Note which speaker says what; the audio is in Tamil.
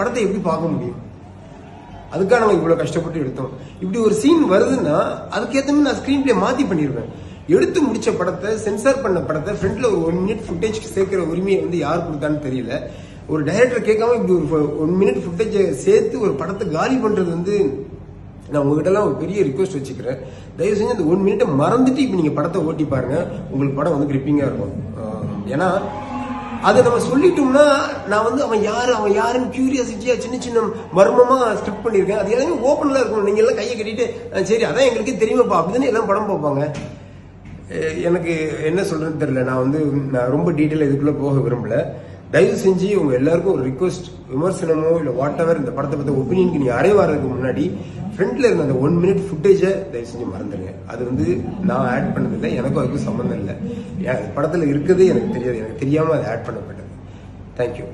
Speaker 1: படத்தை எப்படி பார்க்க முடியும்? அதுக்காக நம்ம இவ்வளவு கஷ்டப்பட்டு எடுத்தோம். இப்படி ஒரு சீன் வருதுன்னா அதுக்கேற்ற மாதிரி நான் ஸ்கிரீன் பிளே மாத்தி பண்ணிருவேன். எடுத்து முடிச்ச படத்தை சென்சார் பண்ண படத்தை ஃப்ரண்ட்ல ஒரு ஒன் மினிட் ஃபுட்டேஜ் சேர்க்கிற உரிமையை வந்து யார் கொடுத்தான்னு தெரியல. ஒரு டைரக்டர் கேட்காம இப்படி ஒரு ஒன் மினிட் ஃபுட்டேஜை சேர்த்து ஒரு படத்தை காலி பண்றது வந்து நான் உங்ககிட்ட எல்லாம் ஒரு பெரிய ரிக்வஸ்ட் வச்சுக்கிறேன். தயவு செஞ்சு அந்த ஒன் மினிட்டை மறந்துட்டு இப்போ நீங்க படத்தை ஓட்டி பாருங்க. உங்களுக்கு படம் வந்து கிரிப்பிங்காக இருக்கும். ஏன்னா அதை நம்ம சொல்லிட்டோம்னா நான் வந்து அவன் யாரு அவன் யாருன்னு கியூரியாசிட்டியா சின்ன சின்ன மர்மமா ஸ்கிரிப்ட் பண்ணியிருக்கேன். அது எல்லாமே ஓப்பன்ல இருக்கும் நீங்க எல்லாம் கையை கட்டிட்டு சரி அதான் எங்களுக்கே தெரியுமாப்பா அப்படின்னு எல்லாம் படம் பார்ப்பாங்க. எனக்கு என்ன சொல்கிறதுன்னு தெரியல. நான் வந்து நான் ரொம்ப டீட்டெயில் இதுக்குள்ள போக விரும்பல. தயவு செஞ்சு உங்க எல்லாருக்கும் ஒரு ரிக்வஸ்ட் விமர்சனமோ இல்லை வாட் எவர் இந்த படத்தை பத்தி ஒப்பீனியனுக்கு நீ அடைய முன்னாடி ஃப்ரண்ட்ல இருந்த அந்த ஒன் மினிட் ஃபுட்டேஜை தயவு செஞ்சு மறந்துடுங்க அது வந்து நான் ஆட் பண்ணதில்லை எனக்கும் அதுக்கும் சம்மந்தம் இல்லை. படத்தில் படத்துல இருக்கிறதே எனக்கு தெரியாது. எனக்கு தெரியாமல் அதை ஆட் பண்ணப்பட்டது. தேங்க்யூ